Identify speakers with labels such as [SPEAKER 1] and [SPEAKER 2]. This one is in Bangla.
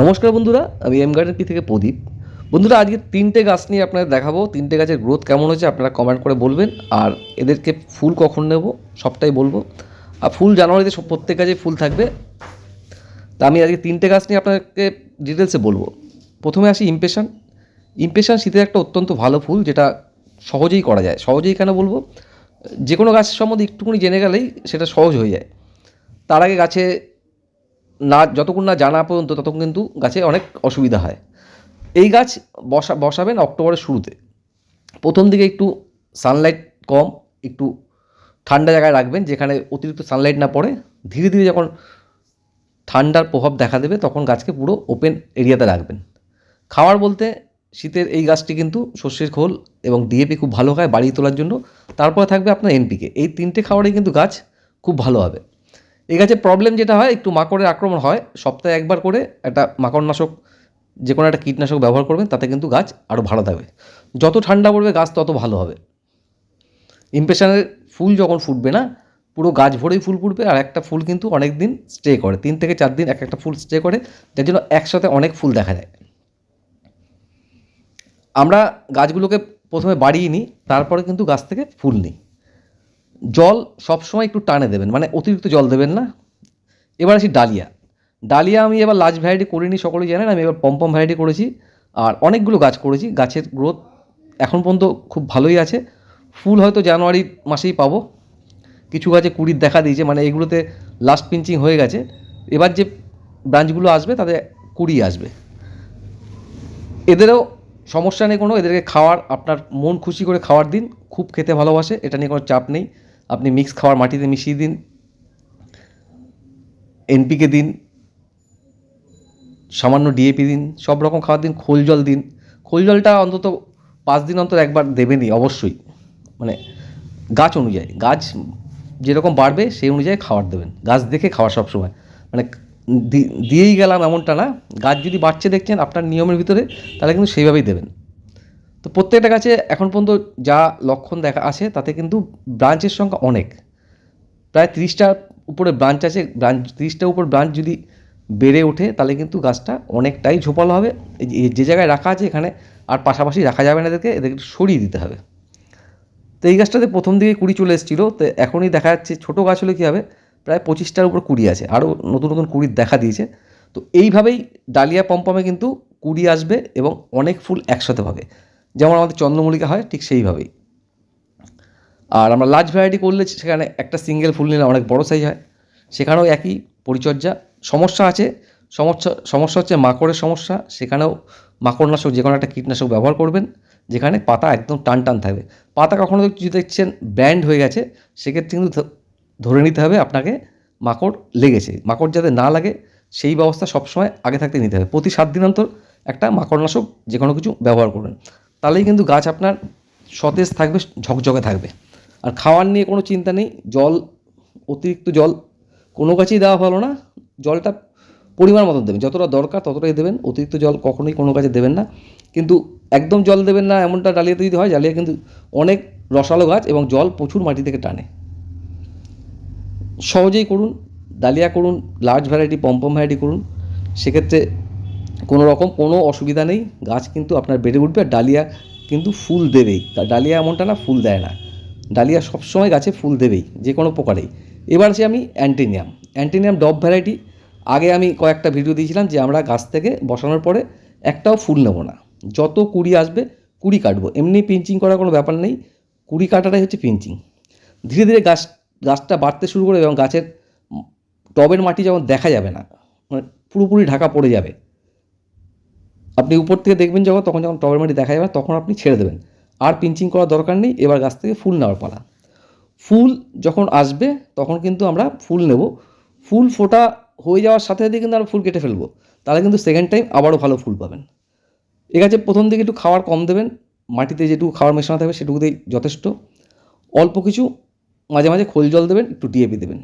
[SPEAKER 1] নমস্কার বন্ধুরা, আমি এম গার্ডেন পি থেকে প্রদীপ। বন্ধুরা, আজকে তিনটে গাছ নিয়ে আপনাদের দেখাবো। তিনটে গাছের গ্রোথ কেমন হয়েছে আপনারা কমেন্ট করে বলবেন। আর এদেরকে ফুল কখন নেব সবটাই বলব। আর ফুল জানুয়ারিতে প্রত্যেক গাছে ফুল থাকবে। তা আমি আজকে তিনটে গাছ নিয়ে আপনাকে ডিটেলসে বলব। প্রথমে আসি ইমপ্রেশন ইমপ্রেশন শীতের একটা অত্যন্ত ভালো ফুল, যেটা সহজেই করা যায়। সহজেই কেন বলব? যে কোনো গাছের সম্বন্ধে একটুখানি জেনে গেলেই সেটা সহজ হয়ে যায়। তার আগে গাছে না, যতক্ষণ না জানা পর্যন্ত ততক্ষণ কিন্তু গাছে অনেক অসুবিধা হয়। এই গাছ বসা বসাবেন অক্টোবরের শুরুতে। প্রথম দিকে একটু সানলাইট কম, একটু ঠান্ডা জায়গায় রাখবেন, যেখানে অতিরিক্ত সানলাইট না পড়ে। ধীরে ধীরে যখন ঠান্ডার প্রভাব দেখা দেবে, তখন গাছকে পুরো ওপেন এরিয়াতে রাখবেন। খাওয়ার বলতে শীতের এই গাছটি কিন্তু শস্যের খোল এবং ডিএপি খুব ভালো হয় বাড়িয়ে তোলার জন্য। তারপরে থাকবে আপনার এনপিকে এই তিনটে খাবারেই কিন্তু গাছ খুব ভালো হবে। এই গাছের প্রবলেম যেটা হয়, একটু মাকড়ের আক্রমণ হয়, সপ্তাহে একবার করে একটা মাকড়নাশক যে কোনো একটা কীটনাশক ব্যবহার করবেন, তাতে কিন্তু গাছ আরও ভালো থাকবে। যত ঠান্ডা পড়বে গাছ, তত ভালো হবে। ইমপ্রেশনের ফুল যখন ফুটবে না, পুরো গাছ ভরেই ফুল ফুটবে, আর একটা ফুল কিন্তু অনেক দিন স্টে করে। তিন থেকে চার দিন এক একটা ফুল স্টে করে, যার জন্য একসাথে অনেক ফুল দেখা যায়। আমরা গাছগুলোকে প্রথমে বাড়িয়ে নিই, তারপরে কিন্তু গাছ থেকে ফুল নিই। জল সবসময় একটু টানে দেবেন মানে অতিরিক্ত জল দেবেন না। এবার আসি ডালিয়া। ডালিয়া আমি এবার লার্জ ভ্যারাইটি করিনি, সকলেই জানেন, আমি এবার পম্পম ভ্যারাইটি করেছি। আর অনেকগুলো গাছ করেছি, গাছের গ্রোথ এখন পর্যন্ত খুব ভালোই আছে। ফুল হয়তো জানুয়ারি মাসেই পাবো। কিছু গাছে কুড়ির দেখা দিয়েছে মানে এগুলোতে লাস্ট পিঞ্চিং হয়ে গেছে। এবার যে ব্রাঞ্চগুলো আসবে, তাতে কুড়ি আসবে। এদেরও সমস্যা নেই কোনো, এদেরকে খাওয়ার, আপনার মন খুশি করে খাওয়ার দিন, খুব খেতে ভালোবাসে, এটা নিয়ে কোনো চাপ নেই। আপনি মিক্স খাওয়ার মাটিতে মিশিয়ে দিন, এনপিকে দিন, সামান্য ডিএপি দিন, সব রকম খাওয়ার দিন, খোল জল দিন। খোল জলটা অন্তত পাঁচ দিন অন্তর একবার দেবেনই, অবশ্যই। মানে গাছ অনুযায়ী, গাছ যেরকম বাড়বে সেই অনুযায়ী খাবার দেবেন। গাছ দেখে খাওয়ার সবসময় মানে দিয়েই গেলাম এমনটা না, গাছ যদি বাড়ছে দেখছেন আপনার নিয়মের ভিতরে, তাহলে কিন্তু সেইভাবেই দেবেন। তো প্রত্যেকটা গাছে এখন পর্যন্ত যা লক্ষণ দেখা আছে, তাতে কিন্তু ব্রাঞ্চের সংখ্যা অনেক। প্রায় তিরিশটার উপরে ব্রাঞ্চ আছে, ব্রাঞ্চ, তিরিশটার উপর ব্রাঞ্চ যদি বেড়ে ওঠে, তাহলে কিন্তু গাছটা অনেকটাই ঝোপালো হবে। যে- জায়গায় রাখা আছে, এখানে আর পাশাপাশি রাখা যাবে না এদেরকে এদেরকে সরিয়ে দিতে হবে। তো এই গাছটাতে প্রথম দিকে কুড়ি চলে এসেছিল, তো এখনই দেখা যাচ্ছে ছোটো গাছ হলে কী হবে? প্রায় পঁচিশটার উপর কুড়ি আছে, আরও নতুন নতুন কুড়ির দেখা দিয়েছে। তো এইভাবেই ডালিয়া পম্পমে কিন্তু কুড়ি আসবে এবং অনেক ফুল একসাথে পাবে যেমন আমাদের চন্দ্রমল্লিকা হয়, ঠিক সেইভাবেই। আর আমরা লার্জ ভ্যারাইটি করলে সেখানে একটা সিঙ্গেল ফুল নিলে অনেক বড় সাইজ হয়। সেখানেও একই পরিচর্যা। সমস্যা আছে, সমস্যা সমস্যা হচ্ছে মাকড়ের সমস্যা। সেখানেও মাকড়নাশক যে কোনো একটা কীটনাশক ব্যবহার করবেন, যেখানে পাতা একদম টান টান থাকবে। পাতা কখনো যদি দেখছেন ব্যান্ড হয়ে গেছে, সেক্ষেত্রে কিন্তু ধরে নিতে হবে আপনাকে মাকড় লেগেছে। মাকড় যাতে না লাগে, সেই ব্যবস্থা সবসময় আগে থাকতে নিতে হবে। প্রতি সাত দিন অন্তর একটা মাকড়নাশক যে কোনো কিছু ব্যবহার করবেন। তাহলেই কিন্তু গাছ আপনার সতেজ থাকবে, ঝকঝকে থাকবে। আর খাওয়ার নিয়ে কোনো চিন্তা নেই, জল, অতিরিক্ত জল কোনো গাছেই দেওয়া ভালো না। জলটা পরিমাণ মতন দেবেন, যতটা দরকার ততটাই দেবেন। অতিরিক্ত জল কখনোই কোনো গাছে দেবেন না। কিন্তু একদম জল দেবেন না, এমনটা ডালিয়াতে যদি হয়, ডালিয়া কিন্তু অনেক রসালো গাছ এবং জল প্রচুর মাটি থেকে টানে। সহজেই করুন, ডালিয়া করুন লার্জ ভ্যারাইটি পম্পম ভ্যারাইটি করুন। সেক্ষেত্রে কোনো রকম কোনো অসুবিধা নেই। গাছ কিন্তু আপনার বেড়ে উঠবে, আর ডালিয়া কিন্তু ফুল দেবেই। ডালিয়া এমনটা না, ফুল দেয় না। ডালিয়া সবসময় গাছে ফুল দেবেই, যে কোনো প্রকারেই। এবার আছে আমি অ্যান্টিনিয়াম। অ্যান্টিনিয়াম ডব ভ্যারাইটি। আগে আমি কয়েকটা ভিডিও দিয়েছিলাম যে আমরা গাছ থেকে বসানোর পরে একটাও ফুল নেব না। যত কুড়ি আসবে, কুড়ি কাটবো। এমনি পিঞ্চিং করার কোনো ব্যাপার নেই। কুড়ি কাটাটাই হচ্ছে পিঞ্চিং। ধীরে ধীরে গাছ, গাছটা বাড়তে শুরু করে এবং গাছের টবের মাটি যখন দেখা যাবে না মানে পুরোপুরি ঢাকা পড়ে যাবে আপনি উপর থেকে দেখবেন যখন, তখন যখন টবের মাটি দেখা যাবে, তখন আপনি ছেড়ে দেবেন। আর পিঞ্চিং করার দরকার নেই, এবার গাছ থেকে ফুল নেওয়ার পালা। ফুল যখন আসবে, তখন কিন্তু আমরা ফুল নেব। ফুল ফোটা হয়ে যাওয়ার সাথে সাথে কিন্তু আমরা ফুল কেটে ফেলব। তাহলে কিন্তু সেকেন্ড টাইম আবারও ভালো ফুল পাবেন। এ গাছে প্রথম দিকে একটু খাবার কম দেবেন। মাটিতে যেটুকু খাওয়ার মেশানো থাকবে, সেটুকুতেই যথেষ্ট। অল্প কিছু মাঝে মাঝে খোল জল দেবেন, একটু ডিএপি দেবেন।